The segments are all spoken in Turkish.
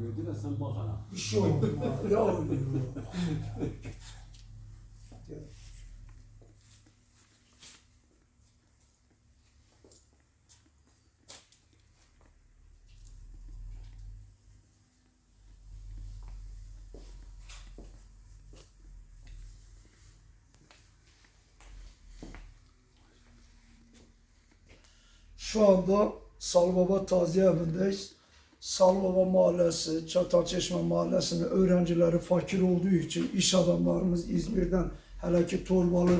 gördü de sen bak. Bir şey olmaz. Ya oluyor. Şu anda Salbaba Taziye Evi'ndeyiz. Salbaba Mahallesi, Çatalçeşme Mahallesi'nin öğrencileri fakir olduğu için iş adamlarımız İzmir'den hele ki Torbalı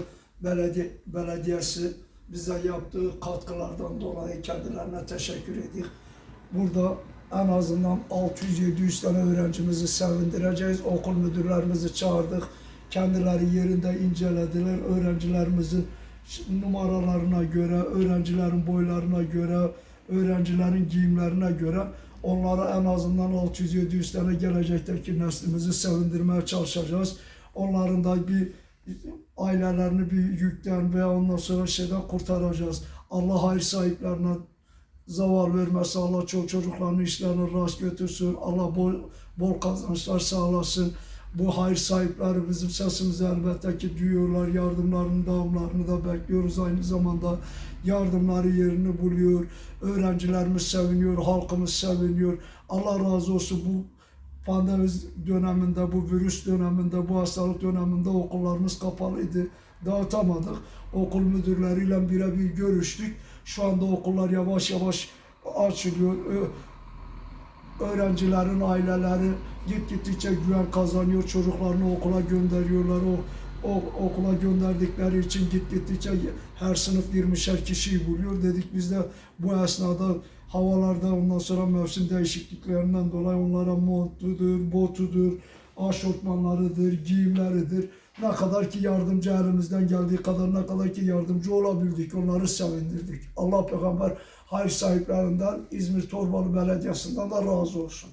Belediye, Belediyesi bize yaptığı katkılardan dolayı kendilerine teşekkür ediyoruz. Burada en azından 600-700 tane öğrencimizi sevindireceğiz. Okul müdürlerimizi çağırdık. Kendileri yerinde incelediler. Öğrencilerimizin numaralarına göre, öğrencilerin boylarına göre, öğrencilerin giyimlerine göre onlara en azından 600-700 tane gelecekteki neslimizi sevindirmeye çalışacağız. Onların da bir ailelerini bir yükten veya ondan sonra şeyden kurtaracağız. Allah hayır sahiplerine zaval vermesi, Allah çok çocuklarının işlerini rast götürsün, Allah bol, bol kazançlar sağlasın. Bu hayır sahipleri bizim sesimizi elbette ki duyuyorlar, yardımlarını, devamlarını da bekliyoruz. Aynı zamanda yardımları yerini buluyor, öğrencilerimiz seviniyor, halkımız seviniyor. Allah razı olsun bu pandemi döneminde, bu virüs döneminde, bu hastalık döneminde okullarımız kapalıydı. Dağıtamadık. Okul müdürleriyle birebir görüştük. Şu anda okullar yavaş yavaş açılıyor. Öğrencilerin aileleri git gittikçe güven kazanıyor. Çocuklarını okula gönderiyorlar. O, o okula gönderdikleri için git gittikçe her sınıf 20'şer kişiyi buluyor. Dedik biz de bu esnada havalarda ondan sonra mevsim değişikliklerinden dolayı onlara montudur, botudur, aşortmanlarıdır, giyimleridir. Ne kadar ki yardımcı elimizden geldiği kadar ne kadar ki yardımcı olabildik onları sevindirdik. Allah peygamber hayır sahiplerinden İzmir Torbalı Belediyesi'nden de razı olsun.